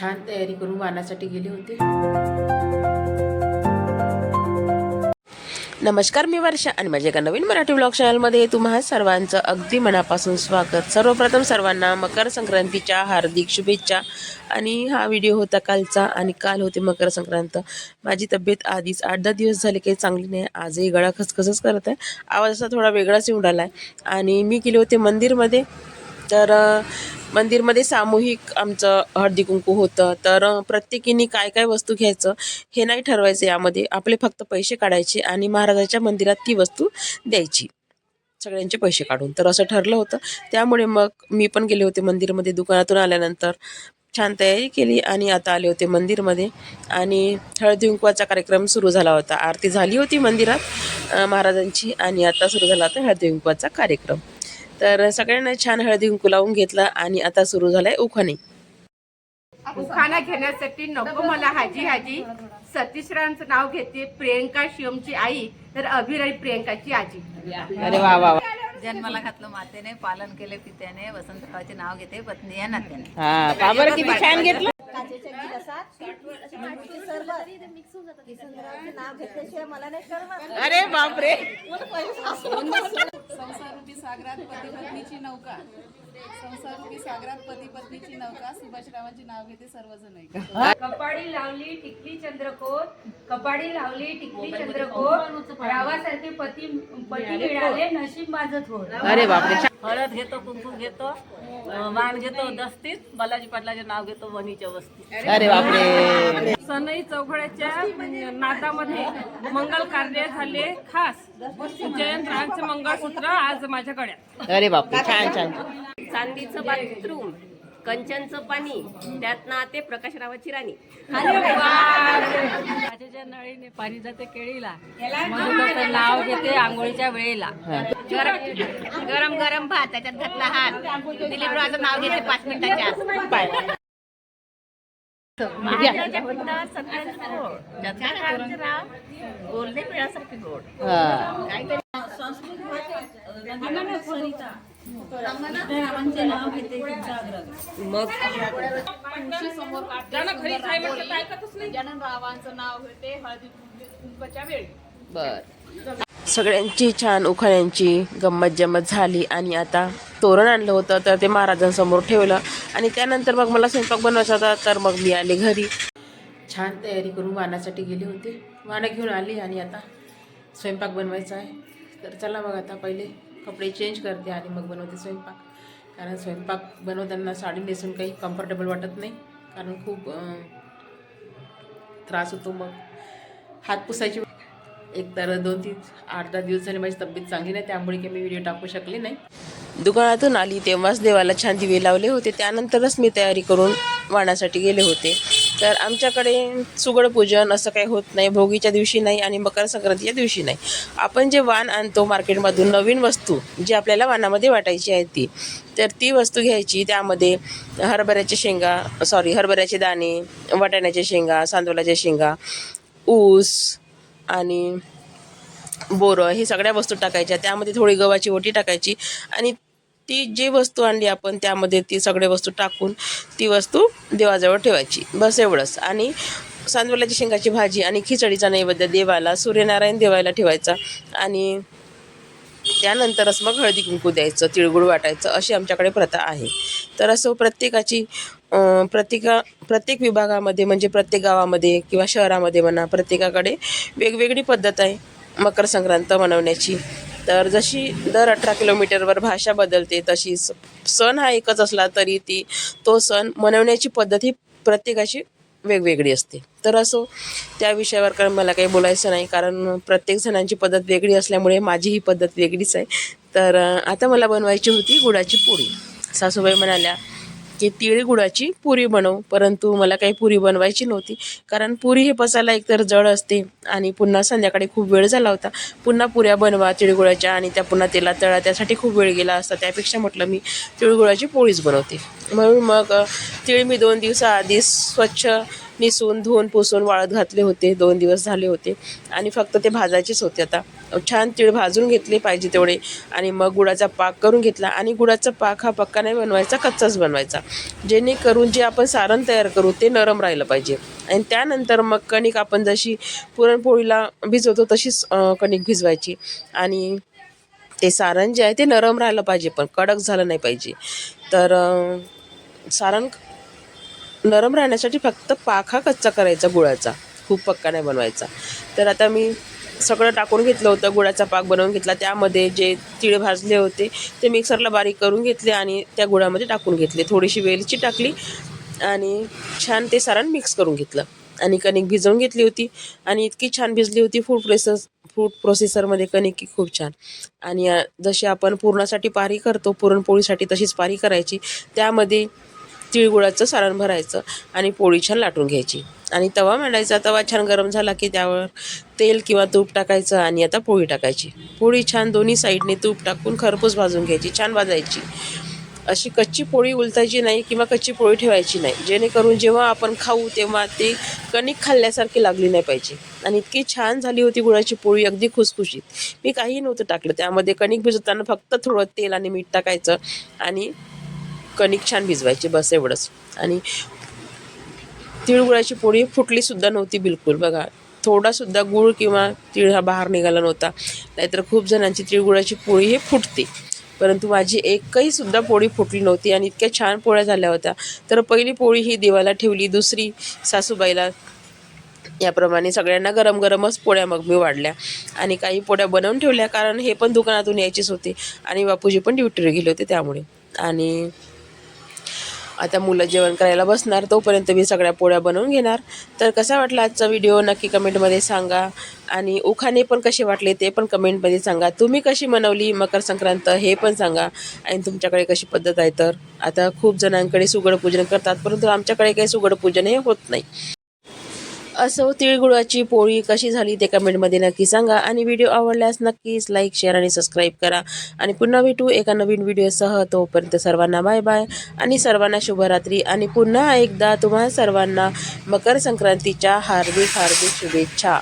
छान तयारी करून वाहनासाठी गेले होते. नमस्कार मी वर्षा आणि माझ्या एका नवीन मराठी ब्लॉग चॅनलमध्ये तुम्हा सर्वांचं अगदी मनापासून स्वागत. सर्वप्रथम सर्वांना मकर संक्रांतीच्या हार्दिक शुभेच्छा. आणि हा व्हिडिओ होता कालचा आणि काल होते मकर संक्रांत. माझी तब्येत आधीच आठ दहा दिवस झाले काही चांगली नाही. आजही गळा खसखसच करत आहे. आवाज असा थोडा वेगळाच येऊन आला आहे आणि मी गेले होते मंदिरमध्ये. तर मंदिरमध्ये सामूहिक आमचं हळदी कुंकू होतं. तर प्रत्येकीने काय काय वस्तू घ्यायचं हे नाही ठरवायचं यामध्ये. आपले फक्त पैसे काढायचे आणि महाराजाच्या मंदिरात ती वस्तू द्यायची. सगळ्यांचे पैसे काढून. तर असं ठरलं होतं. त्यामुळे मग मी पण गेले होते मंदिरमध्ये. दुकानातून आल्यानंतर छान तयारी केली आणि आता आले होते मंदिरमध्ये. आणि हळदी कुंकवाचा कार्यक्रम सुरू झाला होता. आरती झाली होती मंदिरात महाराजांची. आणि आता सुरू झाला होता हळदी कुंकवाचा कार्यक्रम. तर सगळ्यांना छान हळदी कुंकू लावून घेतला आणि आता सुरू झालाय उखाणे. उखाणा घेण्यासाठी नको मला हाजी हाजी. सतीशरावांचं नाव घेते प्रियंका शिवमची आई तर अभिराई प्रियंकाची आजी. अरे वा वा. जन्माला घातलं मातेने पालन केले पित्याने वसंतरावाचे नाव घेते पत्नी या नात्याने. का बरं किती छान घेतलं? अरे बापरे. संसारूपी सागरात पती पत्नीची नौका. संसारूपी सागरात पती पत्नीची नौका. सुभाषरावांची नाव घेते सर्वजण ऐका कपाडी लावली टिकली चंद्रकोर. कपाडी लावली टिकली चंद्रकोर. रावासारखे पती पती मिळाले नशीब माझं थोर. अरे बापरे. हळद घेतो कुंकू घेतो वाण घेतो दस्तीत. बालाजी पाटलाचे नाव घेतो वणीच्या वस्ती अरे बापरे. सनई चौघड्याच्या नादामध्ये मंगल कार्य झाले. खास जयंतरावांचे मंगळसूत्र आज माझ्या गळ्यात. अरे बापरे छान छान. चांदीचं बाथरूम कंचनचं पाणी त्यात ना ते प्रकाशरावाची राणी. काचेच्या नळीने पाणी जाते केळीला मधुकर नाव घेते आंघोळीच्या वेळेला. गरम गरम गरम भात त्याच्यात घातला हात. दिलीपरावाचं नाव घेते पाच मिनिटाच्या आत. पिळासारखे गोड हा. काहीतरी मग? गजानन रावांचं नाव घेते हळदी कुंकाच्या वेळी. बर. सगळ्यांची छान उखाण्यांची गंमत जम्मत झाली आणि आता तोरण आणलं होतं तर ते महाराजांसमोर ठेवलं. आणि त्यानंतर मग मला स्वयंपाक बनवायचा होता तर मग मी आले घरी. छान तयारी करून वाहनासाठी गेले होते. वाहनं घेऊन आली आणि आता स्वयंपाक बनवायचा आहे. तर चला मग आता पहिले कपडे चेंज करते आणि मग बनवते स्वयंपाक. कारण स्वयंपाक बनवताना साडी नेसून काही कम्फर्टेबल वाटत नाही. कारण खूप त्रास होतो मग. हात पुसायची एक तर दोन तीन आठ दहा दिवस झाले माझी तब्येत चांगली नाही त्यामुळे की मी व्हिडिओ टाकू शकले नाही. दुकानातून आली तेव्हाच देवाला छान दिवे लावले होते त्यानंतरच मी तयारी करून वाणासाठी गेले होते. तर आमच्याकडे सुगड पूजन असं काही होत नाही भोगीच्या दिवशी नाही आणि मकर संक्रांतीच्या दिवशी नाही. आपण जे वाण आणतो मार्केटमधून नवीन वस्तू जी आपल्याला वाणामध्ये वाटायची आहे ती तर ती वस्तू घ्यायची त्यामध्ये हरभऱ्याच्या शेंगा सॉरी हरभऱ्याचे दाणे वाटाण्याच्या शेंगा सांदोलाच्या शेंगा ऊस आणि बोरं हे सगळ्या वस्तू टाकायच्या. त्यामध्ये थोडी गव्हाची ओटी टाकायची आणि ती जी वस्तू आणली आपण त्यामध्ये ती सगळे वस्तू टाकून ती वस्तू देवाजवळ ठेवायची. बस एवढंच. आणि सांजवलाची शेंगाची भाजी आणि खिचडीचा नैवेद्य देवाला सूर्यनारायण देवाला ठेवायचा. आणि त्यानंतरच मग हळदी कुंकू द्यायचं तिळगुळ वाटायचं अशी आमच्याकडे प्रथा आहे. तर असं प्रत्येकाची प्रत्येका प्रत्येक विभागामध्ये म्हणजे प्रत्येक गावामध्ये किंवा शहरामध्ये म्हणा प्रत्येकाकडे वेगवेगळी पद्धत आहे मकर संक्रांत मनवण्याची. तर जशी दर अठरा किलोमीटरवर भाषा बदलते तशी स- सण हा एकच असला तरी ती तो सण मनवण्याची पद्धत ही प्रत्येकाची वेगवेगळी असते. तर असो त्या विषयावर कारण मला काही बोलायचं नाही कारण प्रत्येक जणांची पद्धत वेगळी असल्यामुळे माझी ही पद्धत वेगळीच आहे. तर आता मला बनवायची होती गुळाची पोळी सासूबाई म्हणाल्या म्हणजे की तिळगुळाची पुरी बनव. परंतु मला काही पुरी बनवायची नव्हती. कारण पुरी हे पचायला एकतर जड असते आणि पुन्हा संध्याकाळी खूप वेळ झाला होता. पुन्हा पुऱ्या बनवा तिळगुळाच्या आणि त्या पुन्हा तेला तळा. त्यासाठी खूप वेळ गेला असता. त्यापेक्षा म्हटलं मी तिळगुळाची पोळीच बनवते. म्हणून मग तिळ तीळ मी दोन दिवसाआधी स्वच्छ निसून धुवून पुसून वाळत घातले होते. दोन दिवस झाले होते. आणि फक्त ते भाजायचेच होते आता. छान तीळ भाजून घेतले पाहिजे तेवढे. आणि मग गुळाचा पाक करून घेतला. आणि गुळाचा पाक हा पक्का नाही बनवायचा कच्चाच बनवायचा. जेणेकरून जे आपण सारण तयार करू ते नरम राहिलं पाहिजे. आणि त्यानंतर मग कणिक आपण जशी पुरणपोळीला भिजवतो तशीच कणिक भिजवायची. आणि ते सारण जे आहे ते नरम राहिलं पाहिजे. पण कडक झालं नाही पाहिजे. तर सारण नरम राहण्यासाठी फक्त पाक हा कच्चा करायचा गुळाचा. खूप पक्का नाही बनवायचा. तर आता मी सगळं टाकून घेतलं होतं गुळाचा पाक बनवून घेतला. त्यामध्ये जे तिळ भाजले होते ते मिक्सरला बारीक करून घेतले आणि त्या गुळामध्ये टाकून घेतले. थोडीशी वेलची टाकली आणि छान ते सारण मिक्स करून घेतलं. आणि कणिक भिजवून घेतली होती आणि इतकी छान भिजली होती फूड प्रोसेस फूड प्रोसेसरमध्ये कणिक खूप छान. आणि जशी आपण पुरणासाठी पारी करतो पुरणपोळीसाठी तशीच पारी करायची. त्यामध्ये तिळगुळाचं सारण भरायचं आणि पोळी छान लाटून घ्यायची. आणि तवा मांडायचा. तवा छान गरम झाला की त्यावर तेल किंवा तूप टाकायचं आणि आता पोळी टाकायची. पोळी छान दोन्ही साईडने तूप टाकून खरपूस भाजून घ्यायची छान भाजायची. अशी कच्ची पोळी उलटायची नाही किंवा कच्ची पोळी ठेवायची नाही. जेणेकरून जेव्हा आपण खाऊ तेव्हा ते कणिक खाल्ल्यासारखी लागली नाही पाहिजे. आणि इतकी छान झाली होती गुळाची पोळी अगदी खुसखुशीत. मी काही नव्हतं टाकलं. त्यामध्ये कणिक भिजवताना फक्त थोडं तेल आणि मीठ टाकायचं आणि कणिक छान भिजवायची बस एवढंच. आणि तिळगुळाची पोळी फुटलीसुद्धा नव्हती बिलकुल बघा. थोडासुद्धा गूळ किंवा तिळ हा बाहेर निघाला नव्हता. नाहीतर खूप जणांची तिळगुळाची पोळी हे फुटते. परंतु माझी एकही सुद्धा पोळी फुटली नव्हती आणि इतक्या छान पोळ्या झाल्या होत्या. तर पहिली पोळी ही देवाला ठेवली दुसरी सासूबाईला. याप्रमाणे सगळ्यांना गरम गरमच पोळ्या मग मी वाढल्या. आणि काही पोळ्या बनवून ठेवल्या कारण हे पण दुकानातून यायचेच होते. आणि बापूजी पण ड्युटीवर गेले होते त्यामुळे. आणि आता मुलं जेवण करायला बसणार तोपर्यंत मी सगळ्या पोळ्या बनवून घेणार. तर कसा वाटला आजचा व्हिडिओ नक्की कमेंटमध्ये सांगा. आणि उखाणे पण कसे वाटले ते पण कमेंटमध्ये सांगा. तुम्ही कशी मनवली मकर संक्रांत हे पण सांगा. आणि तुमच्याकडे कशी पद्धत आहे तर? आता खूप जणांकडे सुगड पूजन करतात परंतु आमच्याकडे काही सुगड पूजन हे होत नाही. असो तिळगुळाची पोळी कशी झाली ते कमेंटमध्ये नक्की सांगा. आणि व्हिडिओ आवडल्यास नक्कीच लाईक शेअर आणि सबस्क्राईब करा. आणि पुन्हा भेटू एका नवीन व्हिडिओसह. तोपर्यंत सर्वांना बाय बाय आणि सर्वांना शुभरात्री. आणि पुन्हा एकदा तुम्हा सर्वांना मकर संक्रांतीच्या हार्दिक हार्दिक शुभेच्छा.